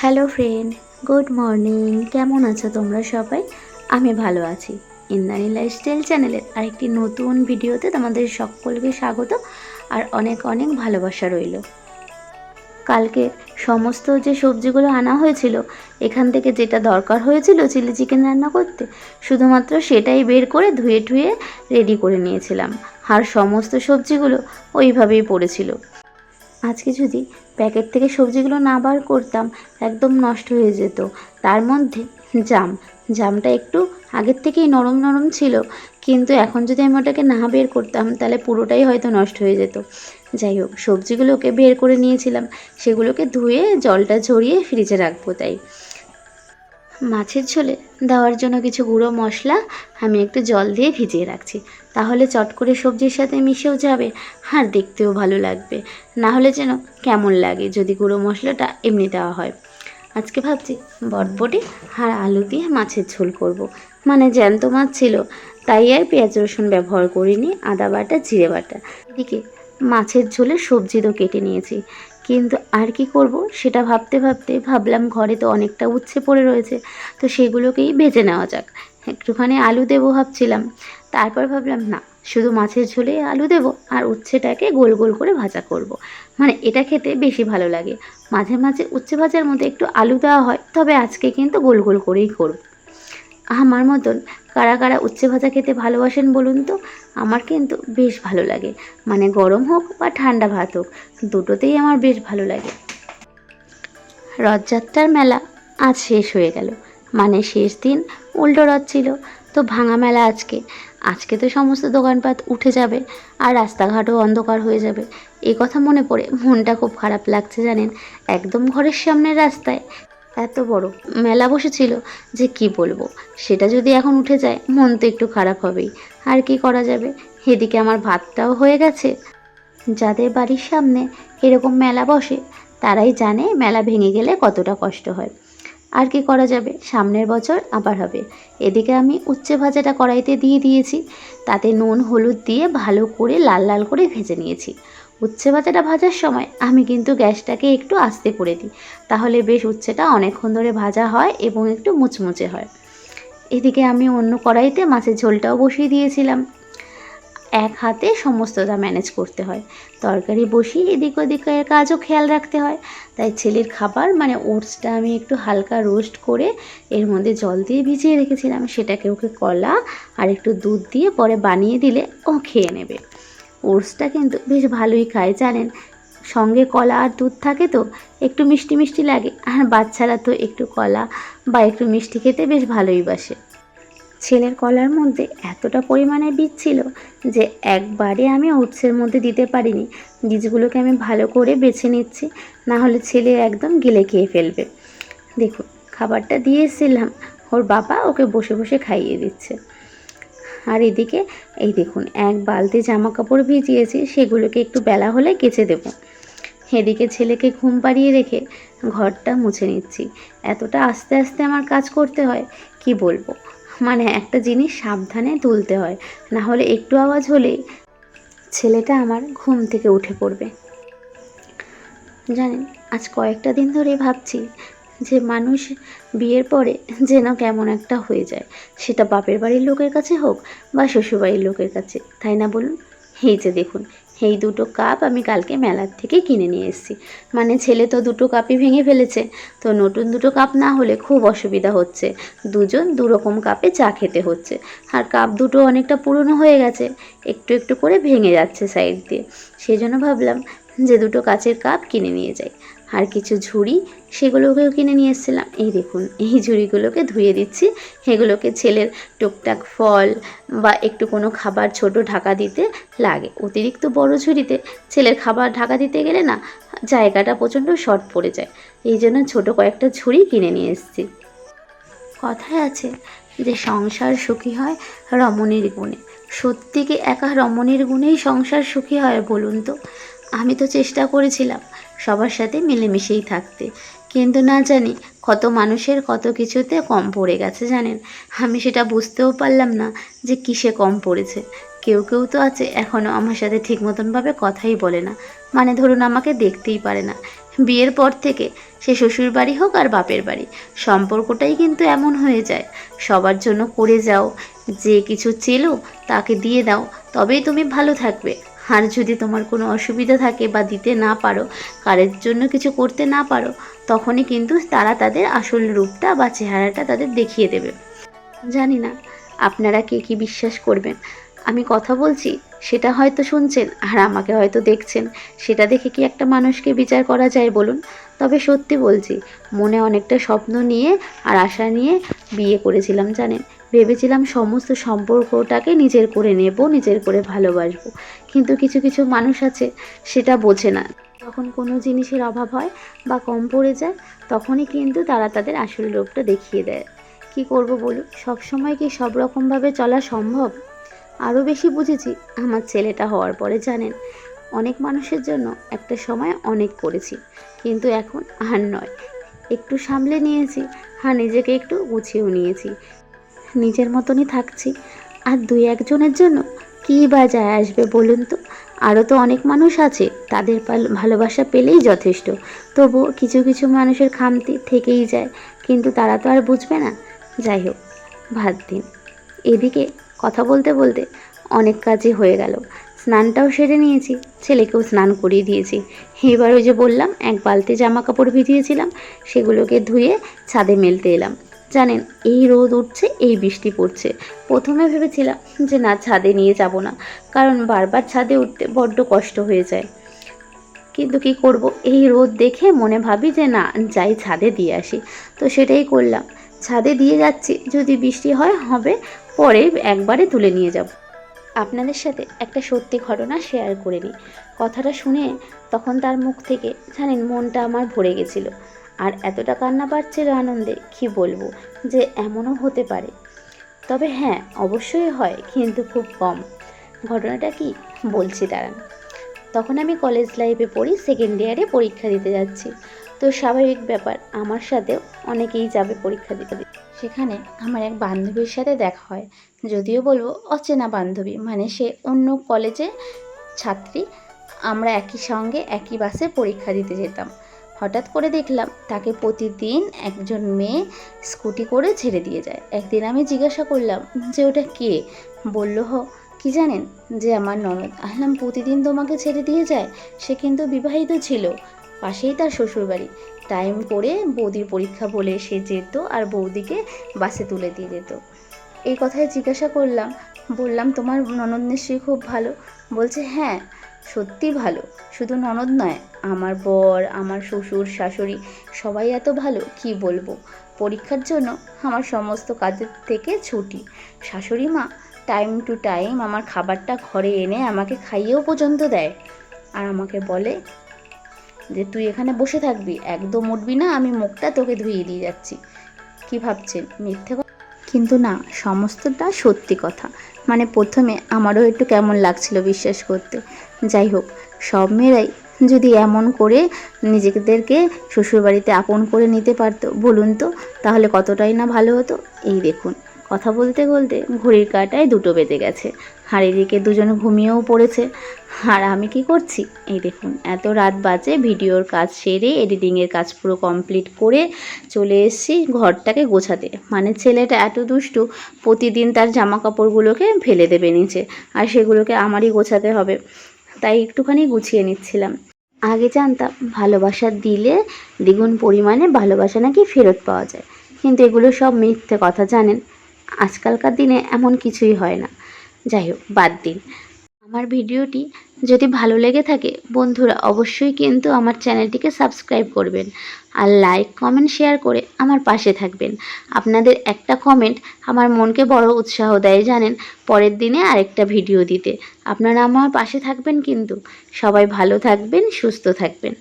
Hello friend, good morning. কেমন আছো তোমরা সবাই? আমি ভালো আছি। ইন্দ্রাণী লাইফস্টাইল চ্যানেলের আরেকটি নতুন ভিডিওতে তোমাদের সকলকে স্বাগত আর অনেক অনেক ভালোবাসা রইল। কালকে সমস্ত যে সবজিগুলো আনা হয়েছিল, এখান থেকে যেটা দরকার হয়েছিল চিলি চিকেন রান্না করতে, শুধুমাত্র সেটাই বের করে ধুয়ে ধুয়ে রেডি করে নিয়েছিলাম। আর সমস্ত সবজিগুলো ওইভাবেই পড়েছিল। আজকে যদি প্যাকেট থেকে সবজিগুলো না বার করতাম, একদম নষ্ট হয়ে যেত। তার মধ্যে জাম, জামটা একটু আগের থেকেই নরম নরম ছিল, কিন্তু এখন যদি আমি ওটাকে না বের করতাম, তাহলে পুরোটাই হয়তো নষ্ট হয়ে যেত। যাই হোক, সবজিগুলোকে বের করে নিয়েছিলাম, সেগুলোকে ধুয়ে জলটা ঝরিয়ে ফ্রিজে রাখব তাই। মাছের ঝোলে দেওয়ার জন্য কিছু গুঁড়ো মশলা আমি একটু জল দিয়ে ভিজিয়ে রাখছি। তাহলে চট করে সবজির সাথে মিশেও যাবে আর দেখতেও ভালো লাগবে। না হলে যেন কেমন লাগে যদি গুঁড়ো মশলাটা এমনি দেওয়া হয়। আজকে ভাবছি বটবটি আর আলু দিয়ে মাছের ঝোল করব। মানে জ্যান্ত মাছ ছিল, তাই আর পেঁয়াজ রসুন ব্যবহার করিনি, আদা বাটা, জিরে বাটা। এদিকে মাছের ঝোলে সবজি তো কেটে নিয়েছি। কিন্তু আর কি করব সেটা ভাবতে ভাবতে ভাবলাম ঘরে তো অনেকটা উচ্ছে পড়ে রয়েছে, তো সেগুলোকেই ভেজে নেওয়া যাক একটুখানি আলু দেবো ভাবছিলাম, তারপর ভাবলাম, না, শুধু মাছের ঝোলে আলু দেবো আর উচ্ছেটাকে গোল গোল করে ভাজা করব। মানে এটা খেতে বেশি ভালো লাগে মাঝে মাঝে উচ্ছে ভাজার মধ্যে একটু আলু দেওয়া হয়, তবে আজকে কিন্তু গোল গোল করেই করব। আমার মতন কারা কারা উচ্ছে ভাজা খেতে ভালোবাসেন বলুন তো? আমার কিন্তু বেশ ভালো লাগে। মানে গরম হোক বা ঠান্ডা ভাত হোক, দুটোতেই আমার বেশ ভালো লাগে। রথযাত্রার মেলা আজ শেষ হয়ে গেল। মানে শেষ দিন উল্টো রথ ছিল। তো ভাঙা মেলা আজকে। আজকে তো সমস্ত দোকানপাট উঠে যাবে আর রাস্তাঘাটও অন্ধকার হয়ে যাবে। এই কথা মনে পড়ে মনটা খুব খারাপ লাগছে জানেন? একদম ঘরের সামনের রাস্তায় এত বড়। মেলা বসেছিল যে কি বলব? সেটা যদি এখন উঠে যায়, মন তো একটু খারাপ হবেই। আর কি করা যাবে? এদিকে আমার ভাতটাও হয়ে গেছে। যাদের বাড়ির সামনে এরকম মেলা বসে, তারাই জানে মেলা ভেঙে গেলে কতটা কষ্ট হয়। আর কি করা যাবে? সামনের বছর আবার হবে। এদিকে আমি উচ্ছে ভাজাটা কড়াইতে দিয়ে দিয়েছি। তাতে নুন, হলুদ দিয়ে ভালো করে লাল লাল করে ভেজে নিয়েছি। উচ্ছে ভাজাটা ভাজার সময় আমি কিন্তু গ্যাসটাকে একটু আস্তে করে দিই। তাহলে বেশ উচ্ছেটা অনেকক্ষণ ধরে ভাজা হয় এবং একটু মুচমুচে হয়। এদিকে আমি অন্য কড়াইতে মাছের ঝোলটাও বসিয়ে দিয়েছিলাম। এক হাতে সমস্তটা ম্যানেজ করতে হয়। তরকারি বসিয়ে এদিক ওদিকের কাজও খেয়াল রাখতে হয়। তাই ছেলের খাবার মানে ওটসটা আমি একটু হালকা রোস্ট করে এর মধ্যে জল দিয়ে ভিজিয়ে রেখেছিলাম। সেটাকে ওকে কলা আর একটু দুধ দিয়ে পরে বানিয়ে দিলে ও খেয়ে নেবে। ওটসটা কিন্তু বেশ ভালোই খায়, জানেন? সঙ্গে কলা আর দুধ থাকে তো, একটু মিষ্টি মিষ্টি লাগে, আর বাচ্চারা তো একটু কলা বা একটু মিষ্টি খেতে বেশ ভালোই বাসে। ছেলের কলার মধ্যে এতটা পরিমাণে বীজ ছিল যে একবারে আমি ওটসের মধ্যে দিতে পারিনি। বীজগুলোকে আমি ভালো করে বেছে নিচ্ছি না হলে ছেলে একদম গিলে খেয়ে ফেলবে। দেখুন, খাবারটা দিয়ে এসেছিলাম, ওর বাবা ওকে বসে বসে খাইয়ে দিচ্ছে। আর এদিকে, এই দেখুন, এক বালতি জামা কাপড় ভিজিয়েছি, সেগুলোকে একটু বেলা হলে কেচে দেব। এদিকে ছেলেকে ঘুম পাড়িয়ে রেখে ঘরটা মুছে নিচ্ছি। এতটা আস্তে আস্তে আমার কাজ করতে হয়, কি বলব? মানে একটা জিনিস সাবধানে তুলতে হয়, না হলে একটু আওয়াজ হলেই ছেলেটা আমার ঘুম থেকে উঠে পড়বে। জানেন, আজ কয়েকটা দিন ধরে ভাবছি যে মানুষ বিয়ের পরে যেন কেমন একটা হয়ে যায়, সেটা বাপের বাড়ির লোকের কাছে হোক বা শ্বশুরবাড়ির লোকের কাছে, তাই না বলুন? এই যে দেখুন, এই দুটো কাপ আমি কালকে মেলার থেকে কিনে নিয়ে এসেছি। মানে ছেলে তো দুটো কাপই ভেঙে ফেলেছে, তো নতুন দুটো কাপ না হলে খুব অসুবিধা হচ্ছে। দুজন দু রকম কাপে চা খেতে হচ্ছে, আর কাপ দুটো অনেকটা পুরনো হয়ে গেছে, একটু একটু করে ভেঙে যাচ্ছে সাইড দিয়ে। সেই জন্য ভাবলাম যে দুটো কাচের কাপ কিনে নিয়ে যাই। আর কিছু ঝুড়ি সেগুলোকেও কিনে নিয়ে এসেছিলাম। এই দেখুন, এই ঝুড়িগুলোকে ধুয়ে দিচ্ছি। এগুলোকে ছেলের টুকটাক ফল বা একটু কোনো খাবার ছোট ঢাকা দিতে লাগে। অতিরিক্ত বড় ঝুড়িতে ছেলের খাবার ঢাকা দিতে গেলে না, জায়গাটা প্রচণ্ড শর্ট পড়ে যায়। এই জন্য ছোটো কয়েকটা ঝুড়ি কিনে নিয়ে এসেছি। কথায় আছে যে সংসার সুখী হয় রমণীর গুণে। সত্যি কি একা রমণীর গুণেই সংসার সুখী হয় বলুন তো? আমি তো চেষ্টা করেছিলাম সবার সাথে মিলেমিশেই থাকতে। কিন্তু না জানি কত মানুষের কত কিছুতে কম পড়ে গেছে জানেন? আমি সেটা বুঝতেও পারলাম না যে কিসে কম পড়েছে। কেউ কেউ তো আছে এখনও আমার সাথে ঠিক মতনভাবে কথাই বলে না। মানে ধরুন আমাকে দেখতেই পারে না। বিয়ের পর থেকে সে শ্বশুর বাড়ি হোক আর বাপের বাড়ি, সম্পর্কটাই কিন্তু এমন হয়ে যায়। সবার জন্য করে যাও, যে কিছু চেলো তাকে দিয়ে দাও, তবেই তুমি ভালো থাকবে। আর যদি তোমার কোনো অসুবিধা থাকে বা দিতে না পারো, কারের জন্য কিছু করতে না পারো, তখনই কিন্তু তারা তাদের আসল রূপটা বা চেহারাটা তাদের দেখিয়ে দেবে। জানি না, আপনারা কে কি বিশ্বাস করবেন? আমি কথা বলছি, সেটা হয়তো শুনছেন আর আমাকে হয়তো দেখছেন। সেটা দেখে কি একটা মানুষকে বিচার করা যায় বলুন? তবে সত্যি বলছি, মনে অনেকটা স্বপ্ন নিয়ে আর আশা নিয়ে বিয়ে করেছিলাম, জানেন? ভেবেছিলাম সমস্ত সম্পর্কটাকে নিজের করে নেব, নিজের করে ভালোবাসবো। কিন্তু কিছু কিছু মানুষ আছে, সেটা বোঝে না। যখন কোনো জিনিসের অভাব হয় বা কম পড়ে যায়, তখনই কিন্তু তারা তাদের আসল রূপটা দেখিয়ে দেয়। কি করব বলুন? সব সময় কি সব রকমভাবে চলা সম্ভব? আরও বেশি বুঝেছি, আমার ছেলেটা হওয়ার পরে জানেন, অনেক মানুষের জন্য একটা সময় অনেক করেছি, কিন্তু এখন আর নয়। একটু সামলে নিয়েছি, আর নিজেকে একটু গুছিয়েও নিয়েছি। নিজের মতনই থাকছি। আর দুই একজনের জন্য কী বা যায় আসবে বলুন তো? আরও তো অনেক মানুষ আছে, তাদের ভালোবাসা পেলেই যথেষ্ট। তবু কিছু কিছু মানুষের খামতি থেকেই যায়, কিন্তু তারা তো আর বুঝবে না। যাই হোক, ভাত দিন। এদিকে কথা বলতে বলতে অনেক কাজই হয়ে গেল। স্নানটাও সেরে নিয়েছি, ছেলেকেও স্নান করিয়ে দিয়েছি। এবার ওই যে বললাম, এক বালতি জামা কাপড় ভিজিয়েছিলাম, সেগুলোকে ধুয়ে ছাদে মেলতে এলাম। জানেন, এই রোদ উঠছে, এই বৃষ্টি পড়ছে। প্রথমে ভেবেছিলাম যে না, ছাদে নিয়ে যাব না, কারণ বারবার ছাদে উঠতে বড্ড কষ্ট হয়ে যায়। কিন্তু কি করব? এই রোদ দেখে মনে ভাবি যে না, যাই ছাদে দিয়ে আসি। তো সেটাই করলাম। ছাদে দিয়ে যাচ্ছি, যদি বৃষ্টি হয়, হবে, পরে একবারে তুলে নিয়ে যাব। আপনাদের সাথে একটা সত্যি ঘটনা শেয়ার করে নিই কথাটা শুনে তখন তার মুখ থেকে, জানেন, মনটা আমার ভরে গেছিল। আর এতটা কান্না পাচ্ছিল আনন্দে কি বলব, যে এমনও হতে পারে। তবে হ্যাঁ অবশ্যই হয়, কিন্তু খুব কম। ঘটনাটা কি? বলছি দাঁড়ান। তখন আমি কলেজ লাইফে পড়ি সেকেন্ড ইয়ারে পরীক্ষা দিতে যাচ্ছি। তো স্বাভাবিক ব্যাপার, আমার সাথেও অনেকেই যাবে পরীক্ষা দিতে। সেখানে আমার এক বান্ধবীর সাথে দেখা হয়। যদিও বলব অচেনা বান্ধবী মানে সে অন্য কলেজে ছাত্রী, আমরা একই সঙ্গে একই বাসে পরীক্ষা দিতে যেতাম। হঠাৎ করে দেখলাম তাকে প্রতিদিন একজন মেয়ে স্কুটি করে ছেড়ে দিয়ে যায়। একদিন আমি জিজ্ঞাসা করলাম, যে ওটা কে? বলল, হ, কি জানেন? যে আমার ননদ। আহলাম, প্রতিদিন তোমাকে ছেড়ে দিয়ে যায়? সে কিন্তু বিবাহিত ছিল। পাশেই তার শ্বশুরবাড়ি। টাইম করে বৌদির পরীক্ষা বলে সে যেত আর বৌদিকে বাসে তুলে দিয়ে যেত। এই কথায় জিজ্ঞাসা করলাম, বললাম তোমার ননদ নিশ্চয়ই খুব ভালো। বলছে হ্যাঁ। সত্যি ভালো। শুধু ননদ নয়, আমার বর, আমার শ্বশুর, শাশুড়ি সবাই এত ভালো, কি বলব? পরীক্ষার জন্য আমার সমস্ত কাজের থেকে ছুটি। শাশুড়ি মা টাইম টু টাইম আমার খাবারটা ঘরে এনে আমাকে খাইয়েও পর্যন্ত দেয়। আর আমাকে বলে যে, তুই এখানে বসে থাকবি, একদম উঠবি না, আমি মুখটা তোকে ধুইয়ে দিয়ে যাচ্ছি। কি ভাবছেন? মিথ্যে কিন্তু না, সমস্তটা সত্যি কথা। মানে প্রথমে আমারও একটু কেমন লাগছিল বিশ্বাস করতে। যাই হোক, সব মেয়েরাই যদি এমন করে নিজেদেরকে শ্বশুরবাড়িতে আপন করে নিতে পারতো, বলুন তো, তাহলে কতটাই না ভালো হতো? এই দেখুন। কথা বলতে বলতে ঘড়ির কাটায় দুটো বেজে গেছে। আর এদিকে দুজনে ঘুমিয়েও পড়েছে। আর আমি কি করছি? এই দেখুন, এত রাত বাজে, ভিডিওর কাজ সেরে, এডিটিংয়ের কাজ পুরো কমপ্লিট করে চলে এসেছি ঘরটাকে গোছাতে। মানে ছেলেটা এত দুষ্টু, প্রতিদিন তার জামা কাপড়গুলোকে ফেলে দেবে নিচে, আর সেগুলোকে আমারই গোছাতে হবে। তাই একটুখানি গুছিয়ে নিচ্ছিলাম। আগে জানতাম, ভালোবাসা দিলে দ্বিগুণ পরিমাণে ভালোবাসা নাকি ফেরত পাওয়া যায়। কিন্তু এগুলো সব মিথ্যে কথা, জানেন? আজকালকার দিনে এমন কিছুই হয় না। যাই হোক বাদ দিন। আমার ভিডিওটি যদি ভালো লেগে থাকে, বন্ধুরা অবশ্যই কিন্তু আমার চ্যানেলটিকে সাবস্ক্রাইব করবেন আর লাইক, কমেন্ট, শেয়ার করে আমার পাশে থাকবেন। আপনাদের একটা কমেন্ট আমার মনকে বড় উৎসাহ দেয়, জানেন? পরের দিনে আরেকটা ভিডিও দিতে। আপনারা আমার পাশে থাকবেন কিন্তু। সবাই ভালো থাকবেন, সুস্থ থাকবেন।